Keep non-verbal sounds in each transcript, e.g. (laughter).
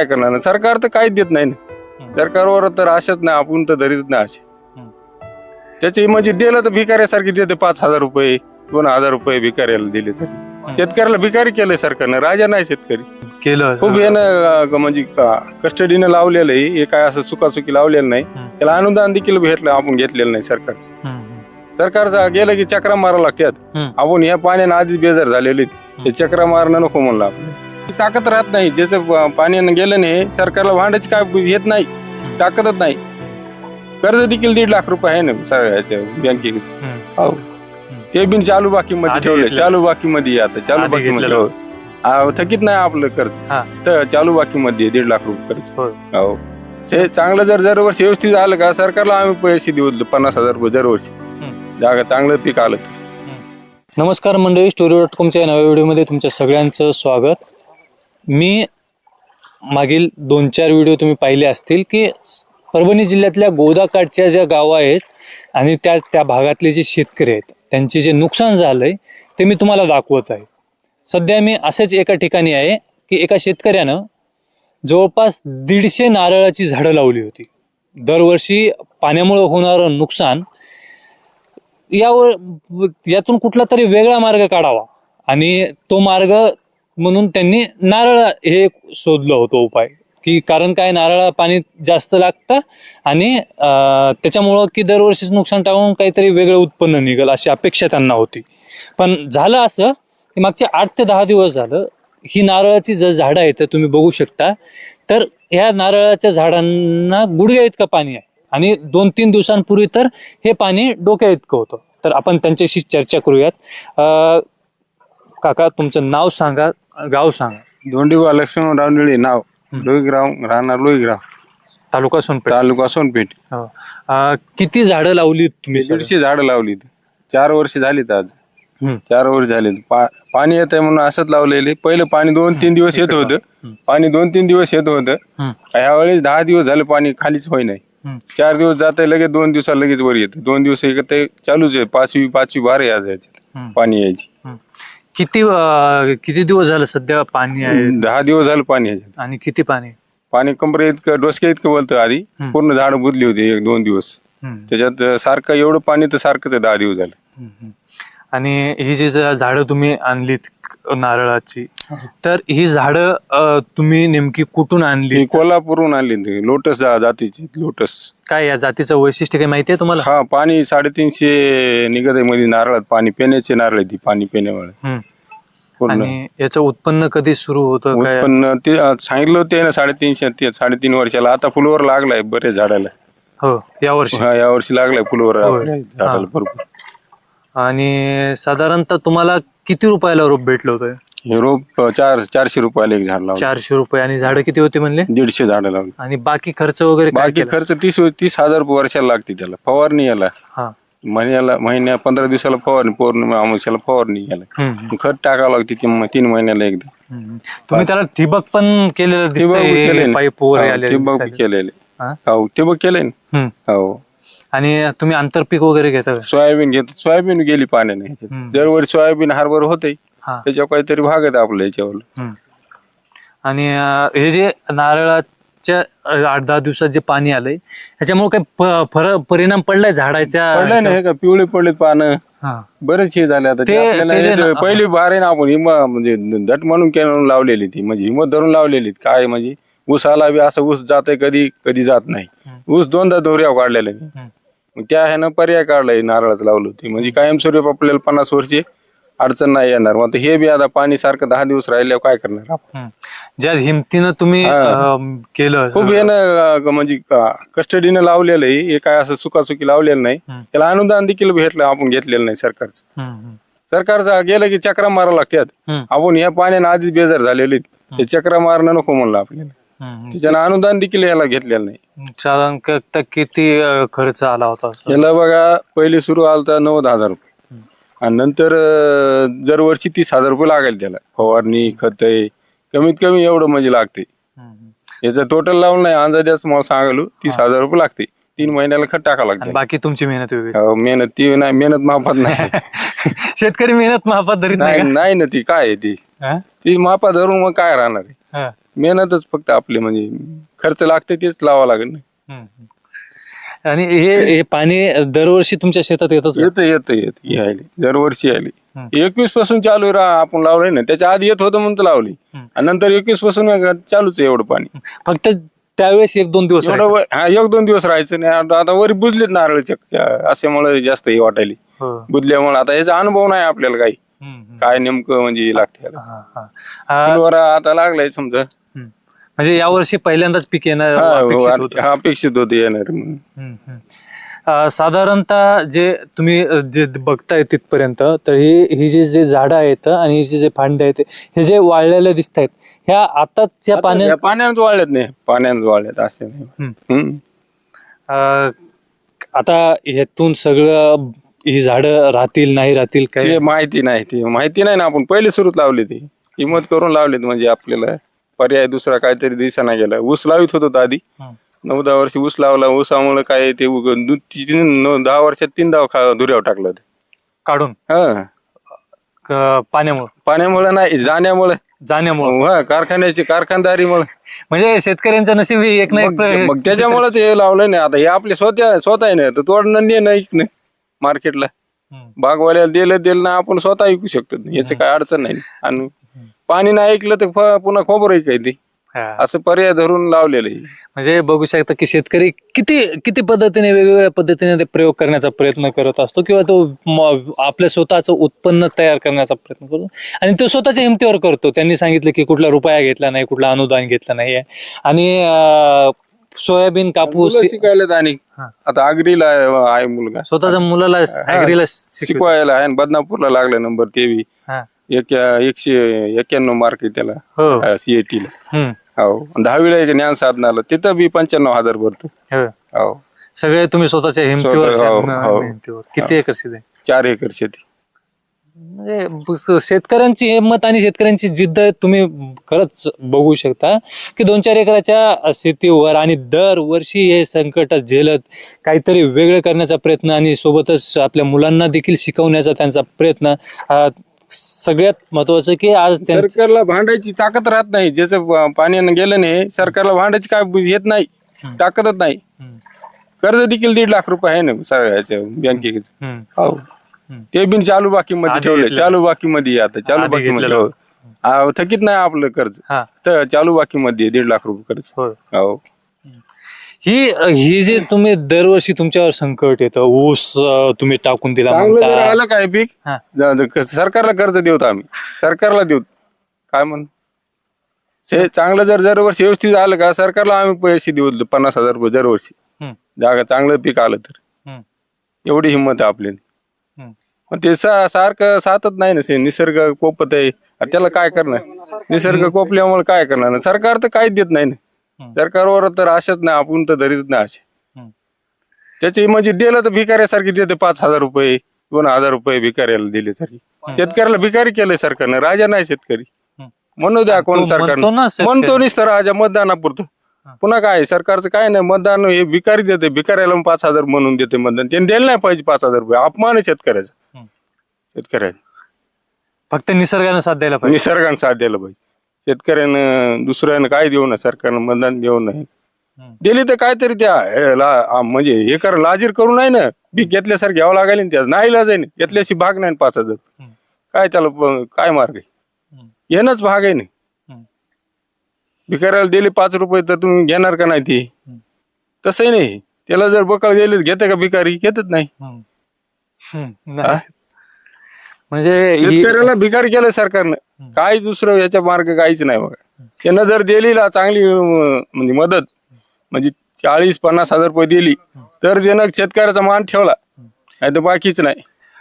काय करणार ना? सरकार तर काहीच देत नाही ना. सरकारवर तर आशाच नाही आपण तर धरीत नाही आशे. त्याची म्हणजे दिलं तर भिकाऱ्यासारखी देते पाच हजार रुपये दोन हजार रुपये भिकाऱ्याला दिले तरी. शेतकऱ्याला भिकारी केलंय सरकारनं राजा नाही शेतकरी. केलं खूप यानं म्हणजे कस्टडीनं लावलेलं आहे हे काय असं सुखासुखी लावलेलं नाही. त्याला अनुदान देखील भेटलं आपण घेतलेलं नाही सरकारचं. सरकारचं गेलं की चक्रा मारा लागतात. आपण या पाण्यानं आधीच बेजार झालेले. ते चक्रा मारणं नको म्हणलं आपण ताकद राहत नाही. ज्याचं प- पाण्यानं गेलं नाही सरकारला भांडायची काय येत नाही. ताकदच नाही. कर्ज देखील दीड लाख रुपये आहे ना सगळ्याच्या बँकेचं. हो. ते बिन चालू बाकी मध्ये घेतलेलं. चालू बाकी मध्ये आता. चालू बाकी मध्ये. हो. थकीत नाही आपलं कर्ज. हा. तर चालू बाकी मध्ये दीड लाख रुपये कर्ज. होय. हो. ते चांगलं जर दरवर्षी व्यवस्थित आलं का सरकारला आम्ही पैसे देऊ पन्नास हजार रुपये दरवर्षी. जागा चांगलं पीक आलं तर. नमस्कार मंडळी स्टोरी डॉट कॉमच्या नव्या व्हिडिओमध्ये तुमच्या सगळ्यांचं स्वागत. मी मागील दोन चार व्हिडिओ तुम्ही पाहिले असतील की परभणी जिल्ह्यातल्या गोदाकाठच्या ज्या गावं आहेत आणि त्या त्या भागातले जे शेतकरी आहेत त्यांचे जे नुकसान झालंय ते मी तुम्हाला दाखवत आहे. सध्या मी असेच एका ठिकाणी आहे की एका शेतकऱ्यानं जवळपास दीडशे नारळाची झाडं लावली होती. दरवर्षी पाण्यामुळं होणारं नुकसान यावर यातून कुठला तरी वेगळा मार्ग काढावा आणि तो मार्ग म्हणून त्यांनी नारळ हे शोधलं होतं उपाय. की कारण काय नारळा पाणी जास्त लागतं आणि त्याच्यामुळं की दरवर्षीच नुकसान टाळून काहीतरी वेगळं उत्पन्न निघेल अशी अपेक्षा त्यांना होती. पण झालं असं की मागचे आठ ते दहा दिवस झालं ही नारळाची जर झाडं आहेत तर तुम्ही बघू शकता तर ह्या नारळाच्या झाडांना गुडघ्या इतकं पाणी आहे. आणि दोन तीन दिवसांपूर्वी तर हे पाणी डोक्या इतकं होतं. तर आपण त्यांच्याशी चर्चा करूयात. काका तुमचं नाव सांगा गाव सांगा. दोंडीबा लक्ष्मणराव निळे नाव. लोईग्राव राहणार लोईग्राव तालुका सोनपेठ. तालुका सोनपेठ. हो. अं, किती झाडं लावली तुम्ही? दीडशे झाडं लावली चार वर्ष झालीत आज. हम्म. चार वर्ष झाले पा- पाणी येत आहे म्हणून असंच लावलेले. पहिलं पाणी दोन तीन दिवस येत होतं. पाणी दोन तीन दिवस येत होतं. हम्म. ह्या वेळेस दहा दिवस झाले पाणी खालीच होई नाही हम्म. चार दिवस जात आहे लगेच दोन दिवसाला लगेच वर येतं. दोन दिवस एक ते चालूच आहे. पाचवी पाचवी बारा या याच्यात हम्म. पाणी यायची. हम्म. किती अं, किती दिवस झालं सध्या पाणी आहे? दहा दिवस झालं पाणी याच्यात आणि किती पाणी? पाणी कंबरे इतकं डोसक्या इतकं बोलतं आधी. हम्म. पूर्ण झाड बुजली होती एक दोन दिवस. हम्म. त्याच्यात सारखं एवढं पाणी तर सारखंच आहे दहा दिवस झालं. हम्म. आणि ही जी ज- झाडं तुम्ही आणलीत नारळाची तर ही झाडं अं, तुम्ही नेमकी कुठून आणली ही कोल्हापूरहून आणली. लोटस जा- जातीची लोटस. काय या जातीचं वैशिष्ट्य काही माहिती आहे तुम्हाला? हा पाणी साडेतीनशे निघत आहे मध्ये नारळात. पाणी पिण्याचे नारळ आहे ती पाणी पिण्यामुळे. हम्म. पूर्ण आणि याचं उत्पन्न कधी सुरू होतं काय? उत्पन्न ते अं, सांगितलं होते ना साडेतीनशे ते साडेतीन वर्षाला. आता फुलवर लागलाय बरेच झाडाला. हो या वर्षी. हा या वर्षी लागलाय फुलवर. होय. झाडाला हा. भरपूर. आणि साधारणतः तुम्हाला किती रुपयाला रोप भेटलं होतं? हे रोप अं, चार चारशे रुपयाला एक झाड लावलं. चारशे रुपये. आणि झाडं किती होती म्हणले? दीडशे झाडं लावली. आणि बाकी खर्च वगैरे काय बाकी केला? खर्च तीस तीस हजार वर्षाला लागते त्याला. फवारणी याला. हा. महिन्याला महिन्या पंधरा दिवसाला फवारणी पौर्णिमा अमावस्याला फवारणी याला हम्म, खत टाकावं लागते तीन तीन महिन्याला एकदा हम्म. तुम्ही त्याला ठिबक पण केलेलं ठिबक बी केलंय दिसतंय. पाईप हो, ठिबक बी केलेले हा? हो ठिबक केलंय ना हम्म. हो आणि तुम्ही आंतरपीक वगैरे घेता का? सोयाबीन घेत सोयाबीन गेली पाण्याने ह्याच्यात. हम्म. दरवर्षी सोयाबीन हरभर होते हा त्याच्यावर काहीतरी भागत आपलं याच्यावर हम्म. आणि अं, हे जे नारळाच्या अं, आठ दहा दिवसात जे पाणी आलंय ह्याच्यामुळे काही फरक परिणाम पडलाय झाडाच्या का पिवळे पडलेत पानं. हा. बरेच हे झाले आता ते ते- आपल्याला ते जे याचं ना- पहिली बार आहे ना आपण हिम म्हणजे दट म्हणून केलं लावलेली ती. म्हणजे हिमत धरून लावलेली काय म्हणजे ऊस आला बी असं ऊस जाते कधी कधी जात नाही. ऊस दोनदा दोऱ्या. हम्म. मग त्या ह्यानं पर्याय काढलाय नारळाचं लावलं होती. म्हणजे कायमस्वरूप आपल्याला पन्नास वर्षी अडचण नाही येणार मग आता हे बी आता पाणी सारखं दहा दिवस राहिल्यावर काय करणार आपण हम्म. ज्या हिमतीनं तुम्ही हा. अं, केलं खूप यानं अं, म्हणजे कस्टडीनं लावलेलं आहे हे काय असं सुखासुखी लावलेलं नाही हम्म. त्याला अनुदान देखील भेटलं आपण घेतलेलं नाही सरकारचं हम्म, हम्म. सरकारचं गेलं की चक्रा मारा लागतात हम्म. आपण या पाण्यानं आधीच बेजार झालेले आहेत. ते चक्रा मारणं नको म्हणलं आपल्याला हम्म. त्याच्यानं अनुदान देखील याला घेतलेलं नाही साधारण क- किती अं, खर्च आला होता? याला बघा पहिले सुरू आलता नव्वद हजार रुपये आणि नंतर अं, दरवर्षी तीस हजार रुपये लागेल त्याला. फवारणी खत कमीत कमी एवढं म्हणजे लागते. याचं टोटल लावून नाही अंदाजाच मला सांगालो तीस हजार रुपये लागते तीन महिन्याला खत टाका आणि लागते बाकी तुमची मेहनत वेगळी. हो, मेहनत ती नाही मेहनत माफत नाही. (laughs) शेतकरी मेहनत माफत धरीत नाही नाही नाही ना ती काय आहे ती? का? ती मापा धरून मग काय राहणार आहे? हा. मेहनतच फक्त आपली म्हणजे खर्च लागते तेच लावा लागेल ना. आणि हे हे पाणी दरवर्षी तुमच्या शेतात येतच का? येतं येतं येतं यायली दरवर्षी आली. एकवीसपासून चालू आहे रा- आपण लावलंय ना त्याच्या आधी येत होतं म्हणून तर लावली. आणि नंतर एकवीसपासून चालूच आहे एवढं पाणी फक्त त्यावेळेस एक दोन दिवस एवढं राहायचं. वर- हा एक दोन दिवस राहायचं नाही आता- आता वरी बुजलेत नारळ अशामुळे जास्त हे वाटायली हो. बुजल्यामुळे आता याचा अनुभव नाही आपल्याला काही हम्म, हम्म. काय नेमकं म्हणजे लागते याला. हा, हा. हा, फुलवारा आता लागलाय समजा. म्हणजे यावर्षी पहिल्यांदाच पीक येणं हा, अपेक्षित होतं. हा, अपेक्षित होते येणार म्हणून. हम्म, हम्म. अं, साधारणतः जे तुम्ही अं, जे बघताय तिथपर्यंत तर ही ही जे जे झाडं आहेत आणि हे जे जे फांदे आहेत हे जे वाळलेले दिसत आहेत ह्या आताच्या आता पाण्यात या पाण्यात वाढल्यात नाही पाण्यात वाढल्यात असे नाही हम्म. हम्म. अं, आता ह्यातून सगळं ही झाडं राहतील नाही राहतील ते काय माहिती नाही ते माहिती नाही ना आपण पहिले सुरूच लावली ती हिंमत करून लावलीत म्हणजे आपल्याला पर्याय दुसरा काहीतरी दिसाना गेला. ऊस लावित होतो आधी. नऊ दहा वर्ष ऊस लावला. ऊसामुळे काय ते उग- दु- तीन नऊ- दहा वर्षात तीन दहा खा धुऱ्यावर टाकलं होतं. काढून? हा. क- पाण्यामुळे? पाण्यामुळे नाही जाण्यामुळे. जाण्यामुळे? हा कारखान्याची कारखानदारीमुळे. म्हणजे शेतकऱ्यांचं नशीब ही एक ना एक मग मग त्याच्यामुळे ते लावलं नाही आता हे आपले स्वतः स्वतः आहे ना तर तोडणं नेणं ऐकणं मार्केटला हम्म. बागवाल्याला दिलं दिलं ना आपण स्वतः ऐकू शकतो. याचं काय अडचण नाही. आणि पाणी नाही ऐकलं तर फ- पुन्हा खोबर काय ते हा. असं पर्याय धरून लावलेलं आहे म्हणजे बघू शकता की शेतकरी किती किती पद्धतीने वेगवेगळ्या पद्धतीने ते प्रयोग करण्याचा प्रयत्न करत असतो किंवा तो म- आपल्या स्वतःचं उत्पन्न तयार करण्याचा प्रयत्न करतो आणि तो स्वतःच्या हिमतीवर करतो त्यांनी सांगितलं की कुठला रुपया घेतला नाही कुठला अनुदान घेतलं नाही आणि अं, सोयाबीन कापूस मुलं शिकायला आणि हा. आता आगरीला आहे- आहे मुलगा स्वतःच्या मुलाला ऍग्रीला शिकव- शिकवायला आहे आणि बदनापूरला लागला नंबर तेवी. एक एकशे एक्क्याण्णव मार्क आहे त्याला हो सीएटी ला हम्म. हो दहावीला एक ज्ञान साधनाला तिथं बी पंच्याण्णव हजार भरतो हो. हो सगळे तुम्ही स्वतःच्या हिमतीवर स्वतः- हो, हो. हिमतीवर. किती एकर शेती आहे? चार एकर शेती म्हणजे ब- शेतकऱ्यांची हिंमत आणि शेतकऱ्यांची जिद्द तुम्ही खरंच बघू शकता की दोन चार एकराच्या शेतीवर आणि दरवर्षी हे संकट झेलत काहीतरी वेगळं करण्याचा प्रयत्न आणि सोबतच आपल्या मुलांना देखील शिकवण्याचा त्यांचा प्रयत्न हा सगळ्यात महत्वाचं की आज त्यांचं सरकारला भांडायची ताकद राहत नाही. ज्याचं प- पाण्यानं गेलं नाही सरकारला भांडायची काय बु- येत नाही ताकदच नाही. हम्म, कर्ज देखील दीड लाख रुपये आहे ना सगळ्याच्या बँकेचं. हम्म, हो. ते बिन चालू बाकी मध्ये आधी ठेवलंय. घेतलेलं. चालू बाकी मध्ये आता. चालू आधी बाकी मध्ये घेतलेलं. हो. थकीत नाही आपलं कर्ज. हा. तर चालू बाकी मध्ये दीड लाख रुपये कर्ज. होय हो. ही ही जे तुम्ही दरवर्षी तुमच्यावर संकट येतं ऊस अं, तुम्ही टाकून दिला चांगलं जर म्हणता. आलं काय पीक हा. जा- जा- क- सरकारला कर्ज देऊत आम्ही. सरकारला देऊ काय म्हण? चांगलं जर दरवर्षी व्यवस्थित आलं का सरकारला आम्ही पैसे देऊ पन्नास हजार रुपये दरवर्षी. हम्म, जागा चांगलं पीक आलं तर. हम्म, एवढी हिंमत आहे आपली. हम्म. पण ते सा- सारखं सातत नाही ना से निसर्ग कोपत आहे. आता त्याला काय करणार? निसर्ग कोपल्यामुळे काय करणार? सरकार तर काहीच देत नाही ना. सरकारवर तर आशाच नाही आपण तर धरीत नाही हम्म. त्याची म्हणजे दिलं तर भिकाऱ्यासारखी देते पाच हजार रुपये दोन हजार रुपये भिकाऱ्याला दिले तरी. शेतकऱ्याला भिकारी केलंय सरकारनं राजा नाही शेतकरी. म्हणू द्या कोण तो म्हणतो नुसतं राजा मतदानापुरतं. पुन्हा काय सरकारचं काय नाही मतदान हे भिकारी देते भिकाऱ्याला पाच हजार म्हणून देते मतदान. त्यांनी द्यायला नाही पाहिजे पाच हजार रुपये. अपमान आहे शेतकऱ्याचा. शेतकऱ्याचा. फक्त निसर्गाने साथ द्यायला पाहिजे. निसर्गानं साथ द्यायला पाहिजे. शेतकऱ्यानं दुसऱ्यानं काय देऊ नये सरकारनं मतदान देऊ नये हम्म. दिली तर काहीतरी त्या हे ला- आ, म्हणजे हे कर लाजीर करू नाही ना बी घेतल्यासारखं घ्यावं लागेल ना त्या नाही लाज आहे ना घेतल्याशी भाग नाही ना पाच हजार हम्म. काय त्याला प- काय मार्ग आहे. येणंच भाग आहे ना हम्म. भिकाऱ्याला दिले पाच रुपये तर तुम्ही घेणार का नाही ते तसंही नाही त्याला जर बकळ दिले घेते का भिकारी घेतच नाही हम्म. हम्म. नाही. म्हणजे ही- शेतकऱ्याला भिकारी केलं सरकारनं. काय दुसरं याच्या मार्ग काहीच नाही बघा. त्यानं जर दिली ना चांगली अं, म्हणजे मदत म्हणजे चाळीस पन्नास हजार रुपये दिली तर त्यानं शेतकऱ्याचा मान ठेवला नाही तर बाकीच नाही.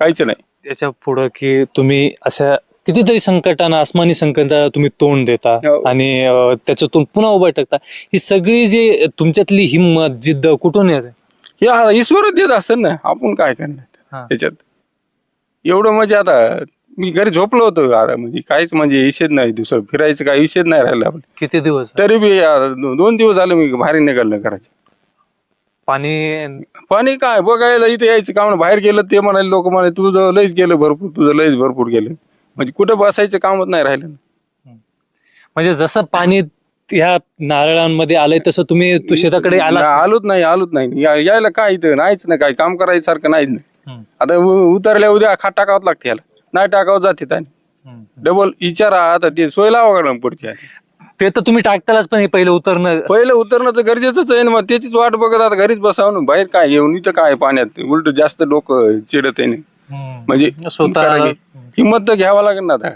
काहीच नाही. त्याच्या पुढं की तुम्ही अशा कितीतरी संकटांना आसमानी संकटांना तुम्ही तोंड देता हो. आणि अं, त्याच्यातून पुन्हा उभं टाकता. ही सगळी जी तुमच्यातली हिंमत जिद्द कुठून येते? हे हा ईश्वरच देत असेल ना आपण काय करणार? हा. त्याच्यात. एवढं म्हणजे आता मी घरी झोपलो होतो आता म्हणजे काहीच म्हणजे विषयच नाही दुसरं फिरायचं काही विषयच नाही राहिला आपलं. किती दिवस? तरी बी आता दो- दोन दिवस झाले मी भारी निघालं करायचं पाणी पाणी काय बघायला इथे यायचं काम नाही. बाहेर गेलं ते म्हणाले लोक म्हणाले तुझं लयच गेलं भरपूर तुझं लयच भरपूर गेलं. म्हणजे कुठं बसायचं कामच नाही राहिलं. म्हणजे जसं पाणी ह्या नारळांमध्ये आलंय तसं तुम्ही तू शेताकडे आला नाही, आलोच नाही आलोच नाही. या- यायला काय इथं? नाहीच ना काय काम करायचं सारखं नाहीच नाही. आता उ- उतरल्या उद्या खाट टाकावं लागते याला. नाही टाकावं जाते हम्म. डबल विचारा आता ते सोय लावा लागलं पुढची ते तर तुम्ही टाकतालाच पण हे पहिलं उतरणं पहिलं उतरणं तर गरजेचंच आहे ना मग त्याचीच वाट बघत आता घरीच बसावं ना बाहेर काय येऊन इथं काय पाण्यात उलट जास्त लोक चिडत आहे ना. म्हणजे स्वतः हिंमत तर घ्यावा लागेल ना आता.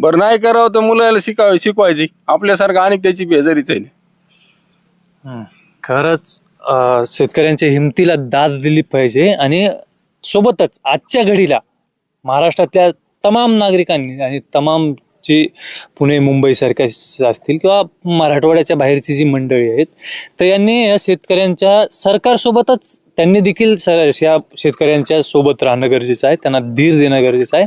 बरं नाही करावं तर मुलाला शिकाव शिकवायची. आपल्यासारखं आणि त्याची बेजारीच आहे ना. खरंच अं, शेतकऱ्यांच्या हिमतीला दाद दिली पाहिजे आणि सोबतच आजच्या घडीला महाराष्ट्रातल्या तमाम नागरिकांनी आणि तमाम जी पुणे मुंबई सारख्या असतील किंवा मराठवाड्याच्या बाहेरची जी मंडळी आहेत तर यांनी या शेतकऱ्यांच्या सरकारसोबतच त्यांनी देखील सर या शेतकऱ्यांच्या सोबत राहणं गरजेचं आहे त्यांना धीर देणं गरजेचं आहे.